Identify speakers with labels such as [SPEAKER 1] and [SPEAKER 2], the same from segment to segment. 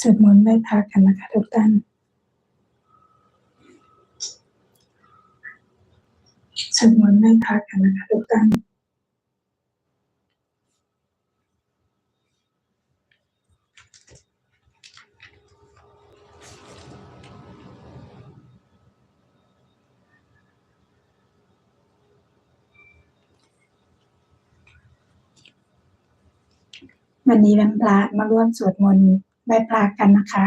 [SPEAKER 1] สวดมนต์ไหว้พระกันนะคะทุกท่านสวดมนต์ไหว้พระกันนะคะทุกท่านวันนี้วันพระมาร่วมสวดมนต์ ไหว้พระกันนะคะ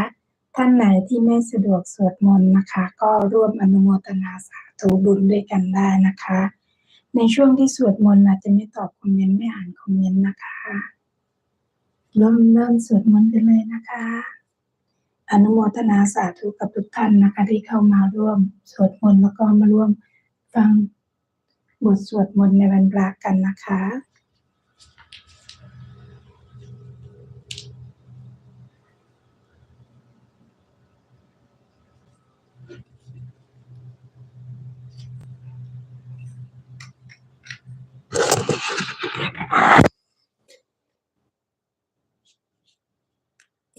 [SPEAKER 1] ท่านไหนที่ไม่สะดวกสวดมนต์นะคะ ก็ร่วมอนุโมทนาสาธุบุญด้วยกันได้นะคะ ในช่วงที่สวดมนต์อาจจะไม่ตอบคอมเมนต์ไม่อ่านคอมเมนต์นะคะเริ่มเริ่มสวดมนต์กันเลยนะคะ อนุโมทนาสาธุกับทุกท่านนะคะ ที่เข้ามาร่วมสวดมนต์แล้วก็มาร่วมฟังบทสวดมนต์ในวันพระกันนะคะ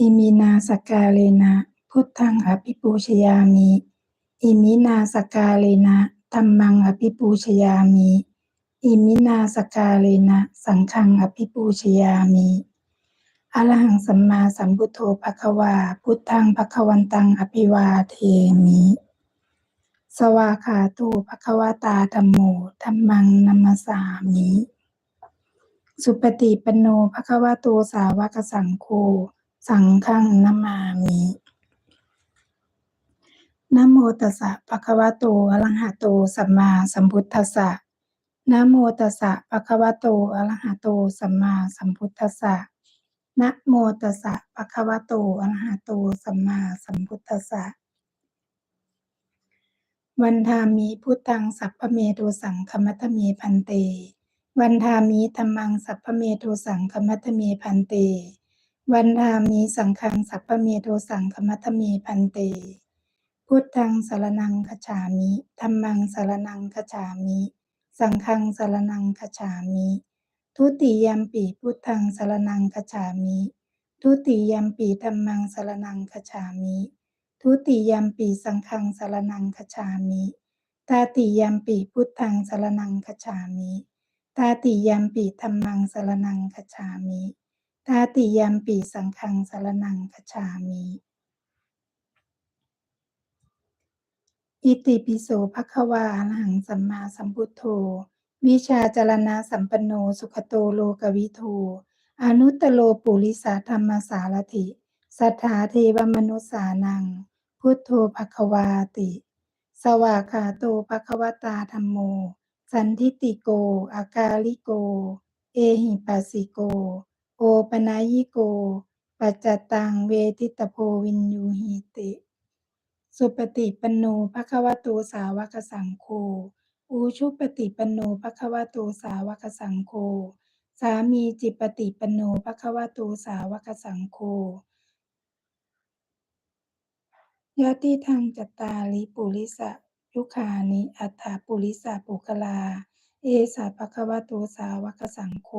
[SPEAKER 1] อิมินาสกาเลนะพุทธังอภิปูชยามิอิมินาสกาเลนะธัมมังอภิปูชยามิอิมินาสกาเลนะสังฆังอภิปูชยามิอรหังสัมมาสัมพุทโธภควา พุทธังภควันตังอภิวาเทมิ สวาคาตุภควตาธัมโมธัมมังนัมมสสามิ สุปฏิปโนภควโตสาวกสังโฆ สังฆังนามามินโมตัสสะภะคะวะโตอะระหะโตสัมมาสัมพุทธัสสะนโมตัสสะภะคะวะโตอะระหะโตสัมมาสัมพุทธัสสะนะโมตัสสะภะคะวะโตอะระหะโตสัมมาสัมพุทธัสสะวันทามิพุทธังสัพพเมโทสังคมัตเมพันเต วันทามิธัมมังสัพพเมโทสังคมัตเมพันเต วันทามิสังฆังสัพพเมโทสังคมัตเมพันเต พุทธังสารนังคจฉามิธัมมังสารนังคจฉามิ สังฆังสารนังคจฉามิ ทุติยมปิพุทธังสารนังคจฉามิ ทุติยมปิธัมมังสารนังคจฉามิ ทุติยมปิสังฆังสารนังคจฉามิ ตาติยมปิพุทธังสารนังคจฉามิ ตาติยมปิธัมมังสารนังคจฉามิ ตาติยัมปิสังฆังสารนังคจฉามิอิติปิโสภควาอรหังสัมมาสัมพุทโธ วิชาจารณะสัมปันโนสุขโตโลกวิทูอนุตโลปุริสาธรรมสารถิสัทธาเทวมนุสานัง พุทโธภควาติ สวากขาโตภควตาธัมโม สันทิติโก อากาลิโก เอหิปัสสิโก ปนายโก ปัจจตังเวทิตโพวินยูหิติ สุปฏิปันโนภะควะโตสาวกสังโฆอูชุปฏิปันโนภะควะโตสาวกสังโฆสามีจิปฏิปันโนภะควะโตสาวกสังโฆยะติทังจตาริปุริสะยุคานิอัฏฐปุริสะปุคลา เอสะภะควะโตสาวกสังโฆ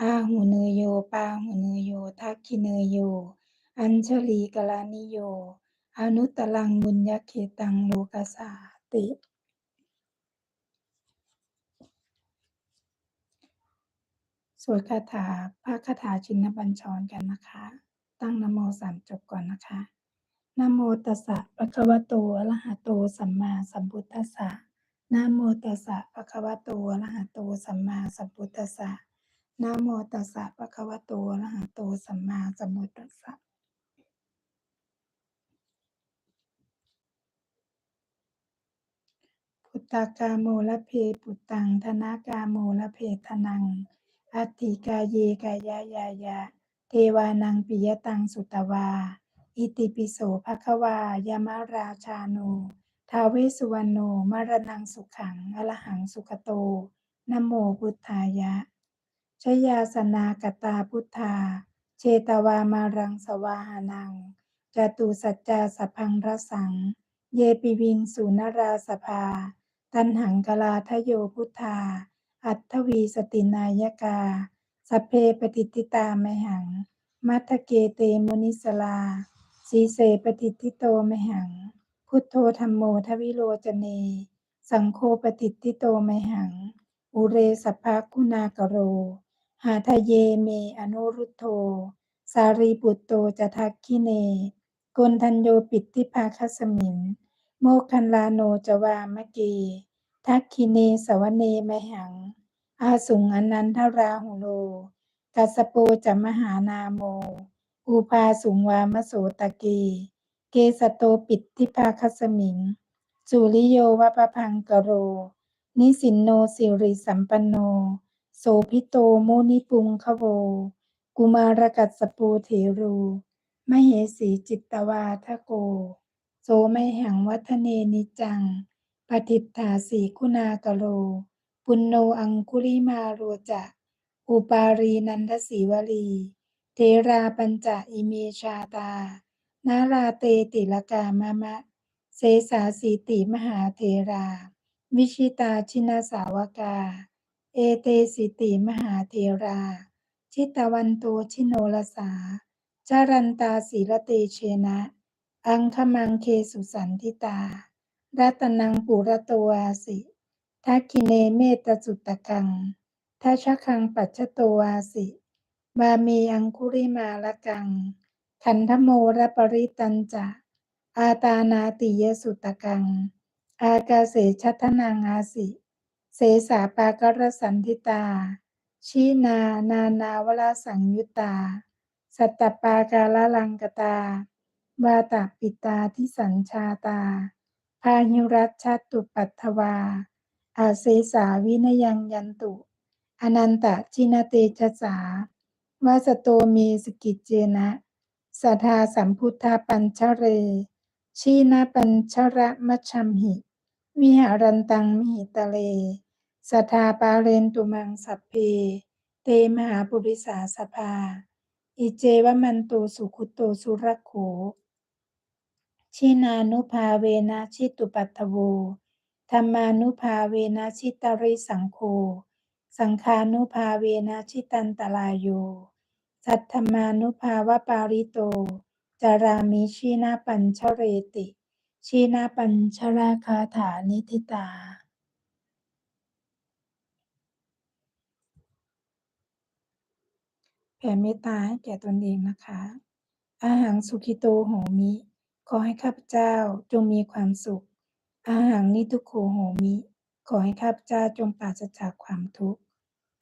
[SPEAKER 1] อาหุเนยโย ปาหุเนยโย ทักขิเนยโย อัญชลีกลานิโย อนุตตรังบุญญเขตังโลกสาติ สวดคาถาพระคาถาชินบัญชรกันนะคะ ตั้งนโมสามจบก่อนนะคะนโมตัสสะภะคะวะโตอะระหะโตสัมมาสัมพุทธัสสะนโมตัสสะภะคะวะโตอะระหะโตสัมมาสัมพุทธัสสะ นะโมตัสสะภะคะวะโตอะระหะโตสัมมาสัมพุทธัสสะพุทธากาโมละเพปุตตังธนากาโมละเพทนัง อัตถิกาเยกายายายะ เทวานังปิยตังสุตวา อิติปิโสภะคะวายามราชาโนทาเวสสุวรรณโนมรณังสุขังอรหังสุขโตนโมพุทธายะ ชยาสนากตาพุทธา เชตวามารังสวาหานังจตุสัจจาสพังรสัง เยปิวิงสุนราสภา ตันหังกลาทโยพุทธา อัตถวีสตินายกา สเพปฏิติตามหัง มัทเกเตมุนิสลา สีเสปฏิทิโตมหัง พุทโธธรรมโมทวิโรจเน สังโฆปฏิทิโตมหัง อุเรสัพพคุณากโร หาทะเยเมอนุรุตโธสารีปุตโตจะทักขิเนกนทัญโยปิตติภาคัสมิงโมคคันลาโนจวามะเกทักขิเนสวเนมหัง อาสุงอนันทราหุโล กัสโปจะมหานาโม อุปาสุงวามโสตะเกเกสโตปิตติภาคัสมิง สุริโยวะปะพังกโร นิสินโนสิริสัมปันโน โสพิโตโมนิปุงคะโว กุมารกัสปูเถรูมเหสีจิตตวาทโก โสไมหังวัฒเนนิจังปฏิฏฐาสีคุณากโล ปุณโนอังคุลิมาโรจะอุปารีนันทสีวลี เทราปัญจอิเมชาตา นาราเตติลกามะมะ เสสาสีติมหาเทรา วิชิตาชินาสาวกา เอเตสิติมหาเทรา ชิตวันโตชิโนลสา จารันตาศีลเตเชนะ อังคมังเคสุสันทิตา รัตนังปุระตวาสิทักขิเนเมตสุตตะกังทัชคังปัจจโตวาสิ บามีอังคุริมาละกัง ขันธโมระปริตันจะ อาตานาติยสุตตะกัง อากาเสชัทนังอาสิ เสสาปากรสันทิตา ชีนานานาวลาสังยุตา สัตตปากาลลังกตาวาตาปิตาทิสัญชาตา พาหิรัชชัตตุปัตถวา อาเสสาวินยังยันตุ อนันตชินเตชะสาวาสโตเมสกิจเจนะสัทธาสัมพุทธาปัญชเร ชีนาปัญชระมัชชัมหิ วิหารันตังมิหิตะเล สัทธาปาเรนตุมังสัพเพ เตมหาปุริสาสภา อิเจวมันโตสุขุโตสุรโข ชินานุภาเวนะชิตุปัตโวธรรมานุภาเวนะชิตาริสังโฆ สังฆานุภาเวนะชิตันตรายโย สัทธมานุภาวะปาริโต จารามิชีนาปัญชเรติ ชีนาปัญชราคาถานิทิตา แผ่เมตตาให้แก่ตนเองนะคะ อาหังสุขิโตโหมิ ขอให้ข้าพเจ้าจงมีความสุข อาหังนิทุโขโหมิ ขอให้ข้าพเจ้าจงปราศจากความทุกข์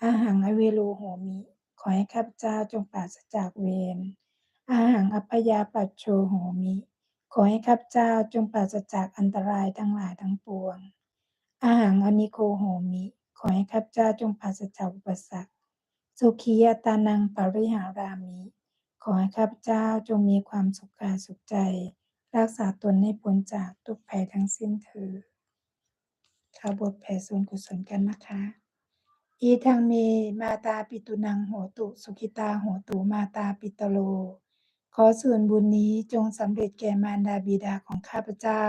[SPEAKER 1] อาหังอเวโลโหมิ ขอให้ข้าพเจ้าจงปราศจากเวร อาหังอัพยาปัจโชโหมิ ขอให้ข้าพเจ้าจงปราศจากอันตรายทั้งหลายทั้งปวง อาหังอนิโคโหมิ ขอให้ข้าพเจ้าจงปราศจากอุปสรรค สุขียตานังปริหารามิ ขอให้ข้าพเจ้าจงมีความสุขกายสุขใจ รักษาตนให้พ้นจากทุกภัยทั้งสิ้นเถิดข้าบทแผ่ส่วนกุศลกันนะคะ อีทางเมมาตาปิตุนังโหตุ สุขิตาโหตุมาตาปิตโล ขอส่วนบุญนี้จงสำเร็จแก่มารดาบิดาของข้าพเจ้า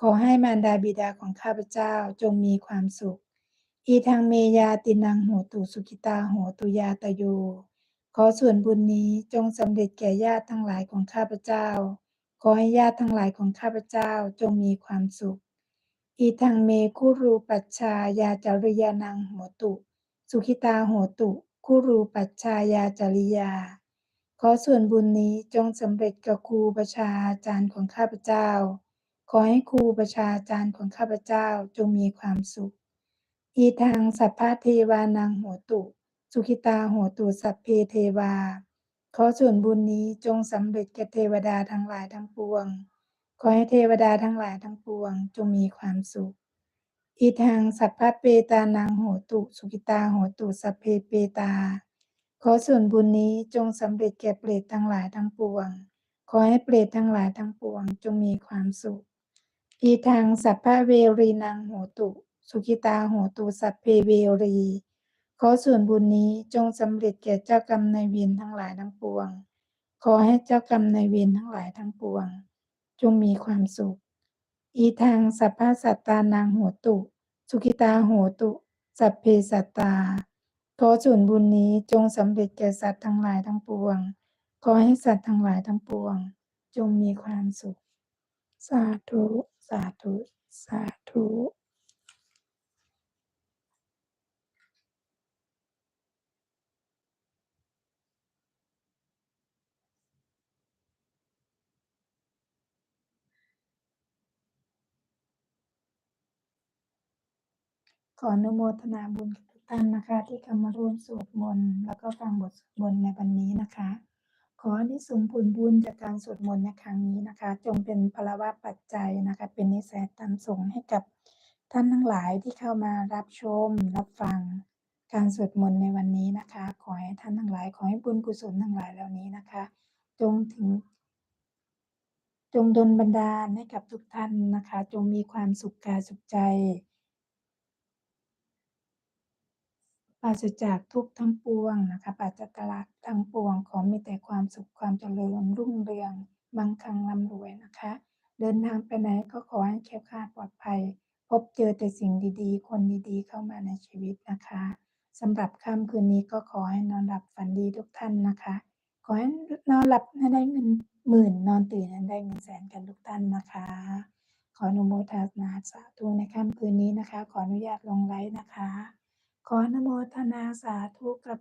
[SPEAKER 1] ขอให้มารดาบิดาของข้าพเจ้าจงมีความสุข อีทางเมยาตินังโหตุสุขิตาโหตุยาตโย ขอส่วนบุญนี้จงสำเร็จแก่ญาติทั้งหลายของข้าพเจ้า ขอให้ญาติทั้งหลายของข้าพเจ้าจงมีความสุข อีทางเมคุรูปัชชายาจาริยานังโหตุ สุขิตาโหตุคุรูปัชชายาจริยา ขอส่วนบุญนี้จงสำเร็จกับครูประชาอาจารย์ของข้าพเจ้า ขอให้ครูประชาอาจารย์ของข้าพเจ้าจงมีความสุข อีทางสัพพะเทวานังโหตุ สุขิตาโหตุสัพเพเทวา ขอส่วนบุญนี้จงสำเร็จแก่เทวดาทั้งหลายทั้งปวง ขอให้เทวดาทั้งหลายทั้งปวง จงมีความสุข อีทางสัพพะเปตานังโหตุ สุขิตาโหตุสัพเพเปตา ขอส่วนบุญนี้จงสำเร็จแก่เปรตทั้งหลายทั้งปวง ขอให้เปรตทั้งหลายทั้งปวง จงมีความสุข อีทางสัพพะเวรีนังโหตุ สุขิตาโหตุสัพเพเวรี ขอส่วนบุญนี้จงสำเร็จแก่เจ้ากรรมนายเวรทั้งหลายทั้งปวง ขอให้เจ้ากรรมนายเวรทั้งหลายทั้งปวง จงมีความสุข อีทางสัพพะสัตตานังโหตุ สุขิตาโหตุ สัพเพสัตตา ขอส่วนบุญนี้จงสำเร็จแก่สัตว์ทั้งหลายทั้งปวง ขอให้สัตว์ทั้งหลายทั้งปวง จงมีความสุข สาธุ สาธุ สาธุ ขออนุโมทนาบุญกับทุกท่านนะคะ ที่เข้ามาร่วมสวดมนต์แล้วก็ฟังบทสวดมนต์ในวันนี้นะคะ ขออนิสงส์ผลบุญจากการสวดมนต์ในครั้งนี้นะคะ จงเป็นพลวะปัจจัยนะคะ เป็นนิสัยตามสงให้กับท่านทั้งหลายที่เข้ามารับชมรับฟังการสวดมนต์ในวันนี้นะคะ ขอให้ท่านทั้งหลาย ขอให้บุญกุศลทั้งหลายเหล่านี้นะคะ จงถึง จงดลบันดาลให้กับทุกท่านนะคะ จงมีความสุขกายสุขใจ ป ราศจากทุกทั้งปวงนะคะปราศจากตลาดทั้งปวง ขอมีแต่ความสุขความเจริญรุ่งเรืองมั่งคั่งร่ำรวยนะคะ เดินทางไปไหนก็ขอให้แคล้วคลาดปลอดภัย พบเจอแต่สิ่งดีๆ คนดีๆ เข้ามาในชีวิตนะคะสำหรับค่ำคืนนี้ก็ขอให้นอนหลับฝันดีทุกท่านนะคะ ขอให้นอนหลับให้ได้เงินหมื่นนอนตื่นให้ได้เงินแสนกันทุกท่านนะคะ ขออนุโมทนาสาธุในค่ำคืนนี้นะคะ ขออนุญาตลงไลฟ์นะคะ ขออนุโมทนาสาธุกับ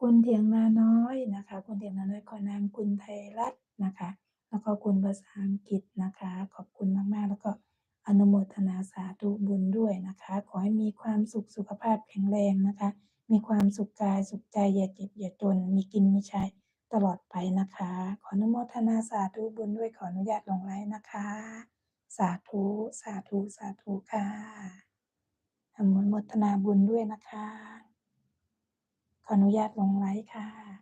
[SPEAKER 1] คุณเถียงนาน้อยนะคะ คุณเถียงนาน้อยขอนามคุณไทยรัตน์นะคะ แล้วก็คุณภาษาอังกฤษนะคะ ขอบคุณมากๆ แล้วก็อนุโมทนาสาธุบุญด้วยนะคะ ขอให้มีความสุขสุขภาพแข็งแรงนะคะ มีความสุขกายสุขใจอย่าเจ็บอย่าจน มีกินมีใช้ตลอดไปนะคะ ขออนุโมทนาสาธุบุญด้วยขออนุญาตลงไลน์นะคะ สาธุสาธุสาธุค่ะ อนุโมทนาบุญด้วยนะคะ ขออนุญาตลงไลค์ค่ะ